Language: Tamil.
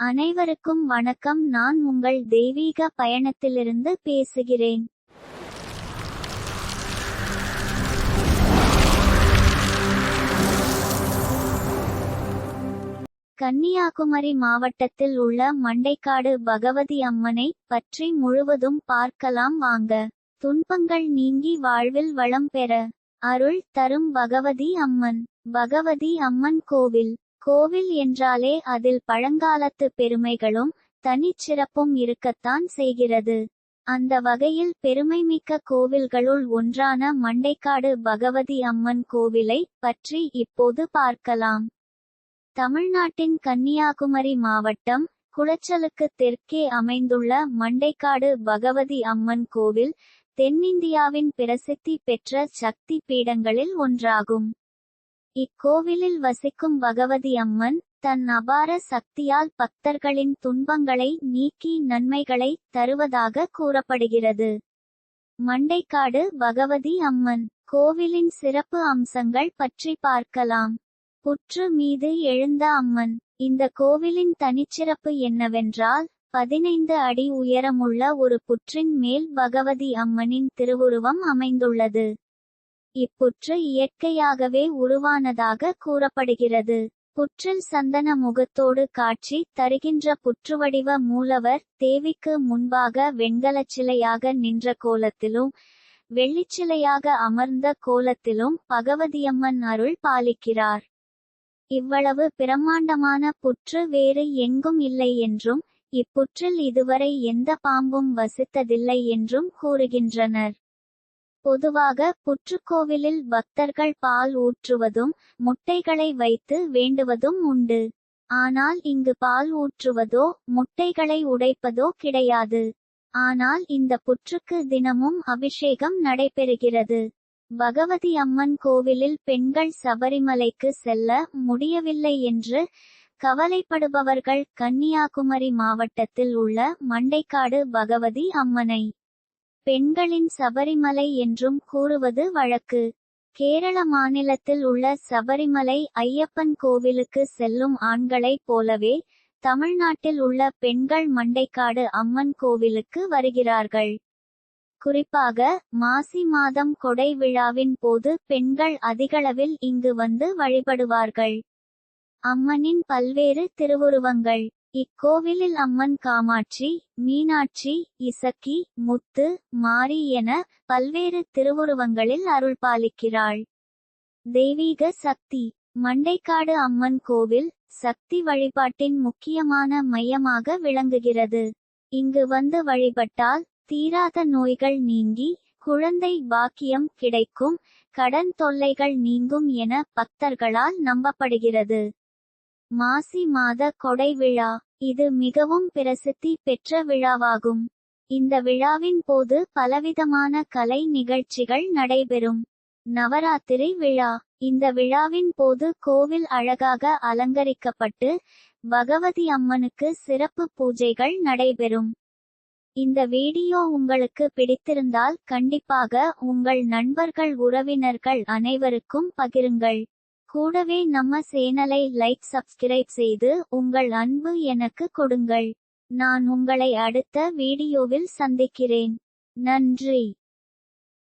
அனைவருக்கும் வணக்கம். நான் உங்கள் தெய்வீக பயணத்திலிருந்து பேசுகிறேன். கன்னியாகுமரி மாவட்டத்தில் உள்ள மண்டைக்காடு பகவதி அம்மனை பற்றி முழுவதும் பார்க்கலாம் வாங்க. துன்பங்கள் நீங்கி வாழ்வில் வளம் பெற அருள் தரும் பகவதி அம்மன். பகவதி அம்மன் கோவில். கோவில் என்றாலே அதில் பழங்காலத்து பெருமைகளும் தனிச்சிறப்பும் இருக்கத்தான் செய்கிறது. அந்த வகையில் பெருமைமிக்க கோவில்களுள் ஒன்றான மண்டைக்காடு பகவதி அம்மன் கோவிலை பற்றி இப்போது பார்க்கலாம். தமிழ்நாட்டின் கன்னியாகுமரி மாவட்டம் குளச்சலுக்கு தெற்கே அமைந்துள்ள மண்டைக்காடு பகவதி அம்மன் கோவில் தென்னிந்தியாவின் பிரசித்தி பெற்ற சக்தி பீடங்களில் ஒன்றாகும். இக்கோவிலில் வசிக்கும் பகவதி அம்மன் தன் அபார சக்தியால் பக்தர்களின் துன்பங்களை நீக்கி நன்மைகளை தருவதாக கூறப்படுகிறது. மண்டைக்காடு பகவதி அம்மன். கோவிலின் சிறப்பு அம்சங்கள் பற்றி பார்க்கலாம். புற்று மீது எழுந்த அம்மன். இந்த கோவிலின் தனிச்சிறப்பு என்னவென்றால் பதினைந்து அடி உயரமுள்ள ஒரு புற்றின் மேல் பகவதி அம்மனின் திருவுருவம் அமைந்துள்ளது. இப்புற்று இயற்கையாகவே உருவானதாக கூறப்படுகிறது. புற்றில் சந்தன முகத்தோடு காட்சி தருகின்ற புற்றுவடிவ மூலவர் தேவிக்கு முன்பாக வெண்கலச் சிலையாக நின்ற கோலத்திலும் வெள்ளிச்சிலையாக அமர்ந்த கோலத்திலும் பகவதியம்மன் அருள் பாலிக்கிறார். இவ்வளவு பிரம்மாண்டமான புற்று வேறு எங்கும் இல்லை என்றும் இப்புற்றில் இதுவரை எந்த பாம்பும் வசித்ததில்லை என்றும் கூறுகின்றனர். பொதுவாக புற்றுக்கோவிலில் பக்தர்கள் பால் ஊற்றுவதும் முட்டைகளை வைத்து வேண்டுவதும் உண்டு. ஆனால் இங்கு பால் ஊற்றுவதோ முட்டைகளை உடைப்பதோ கிடையாது. ஆனால் இந்த புற்றுக்கு தினமும் அபிஷேகம் நடைபெறுகிறது. பகவதி அம்மன் கோவிலில் பெண்கள் சபரிமலைக்கு செல்ல முடியவில்லை என்று கவலைப்படுபவர்கள் கன்னியாகுமரி மாவட்டத்தில் உள்ள மண்டைக்காடு பகவதி அம்மனை பெண்களின் சபரிமலை என்றும் கூறுவது வழக்கு. கேரள மாநிலத்தில் உள்ள சபரிமலை ஐயப்பன் கோவிலுக்கு செல்லும் ஆண்களைப் போலவே தமிழ்நாட்டில் உள்ள பெண்கள் மண்டைக்காடு அம்மன் கோவிலுக்கு வருகிறார்கள். குறிப்பாக மாசி மாதம் கொடை விழாவின் போது பெண்கள் அதிகளவில் இங்கு வந்து வழிபடுவார்கள். அம்மனின் பல்வேறு திருவுருவங்கள். இக்கோவிலில் அம்மன் காமாட்சி மீனாட்சி இசக்கி முத்து மாரி என பல்வேறு திருவுருவங்களில் அருள் பாலிக்கிறாள். தெய்வீக சக்தி. மண்டைக்காடு அம்மன் கோவில் சக்தி வழிபாட்டின் முக்கியமான மையமாக விளங்குகிறது. இங்கு வந்து வழிபட்டால் தீராத நோய்கள் நீங்கி குழந்தை பாக்கியம் கிடைக்கும் கடன் தொல்லைகள் நீங்கும் என பக்தர்களால் நம்பப்படுகிறது. மாசி மாத கொடை விழா. இது மிகவும் பிரசித்தி பெற்ற விழாவாகும். இந்த விழாவின் போது பலவிதமான கலை நிகழ்ச்சிகள் நடைபெறும். நவராத்திரி விழா. இந்த விழாவின் போது கோவில் அழகாக அலங்கரிக்கப்பட்டு பகவதி அம்மனுக்கு சிறப்பு பூஜைகள் நடைபெறும். இந்த வீடியோ உங்களுக்கு பிடித்திருந்தால் கண்டிப்பாக உங்கள் நண்பர்கள் உறவினர்கள் அனைவருக்கும் பகிருங்கள். கூடவே நம்ம சேனலை லைக் சப்ஸ்கிரைப் செய்து உங்கள் அன்பு எனக்கு கொடுங்கள். நான் உங்களை அடுத்த வீடியோவில் சந்திக்கிறேன். நன்றி.